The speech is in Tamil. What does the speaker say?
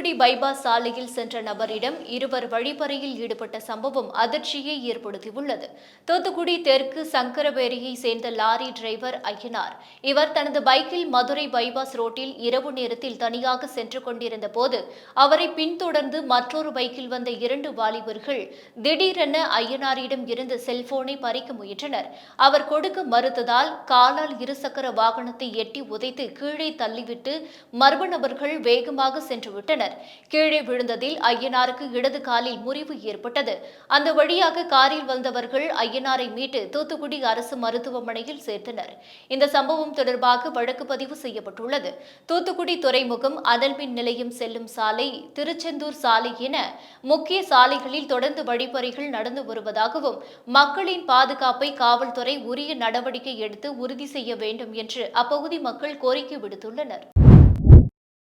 தூத்துக்குடி பைபாஸ் சாலையில் சென்ற நபரிடம் இருவர் வழிப்பறையில் ஈடுபட்ட சம்பவம் அதிர்ச்சியை ஏற்படுத்தியுள்ளது. தூத்துக்குடி தெற்கு சங்கரவேரியை சேர்ந்த லாரி டிரைவர் ஐயனார். இவர் தனது பைக்கில் மதுரை பைபாஸ் ரோட்டில் இரவு நேரத்தில் தனியாக சென்று கொண்டிருந்த போது அவரை பின்தொடர்ந்து மற்றொரு பைக்கில் வந்த இரண்டு வாலிபர்கள் திடீரென ஐயனாரிடம் இருந்து செல்போனை பறிக்க முயன்றனர். அவர் கொடுக்க மறுத்ததால் காலால் இருசக்கர வாகனத்தை எட்டி உதைத்து கீழே தள்ளிவிட்டு மர்ம நபர்கள் வேகமாக சென்றுவிட்டனர். விட்டனர் கீழே விழுந்ததில் ஐயனாருக்கு இடது காலில் முறிவு ஏற்பட்டது. அந்த வழியாக காரில் வந்தவர்கள் ஐயனாரை மீட்டு தூத்துக்குடி அரசு மருத்துவமனையில் சேர்த்தனர். இந்த சம்பவம் தொடர்பாக வழக்கு பதிவு செய்யப்பட்டுள்ளது. தூத்துக்குடி துறைமுகம் அனல்மின் நிலையம் செல்லும் சாலை திருச்செந்தூர் சாலை என முக்கிய சாலைகளில் தொடர்ந்து வழிப்பறிகள் நடந்து வருவதாகவும் மக்களின் பாதுகாப்பை காவல்துறை உரிய நடவடிக்கை எடுத்து உறுதி செய்ய வேண்டும் என்று அப்பகுதி மக்கள் கோரிக்கை விடுத்துள்ளனர்.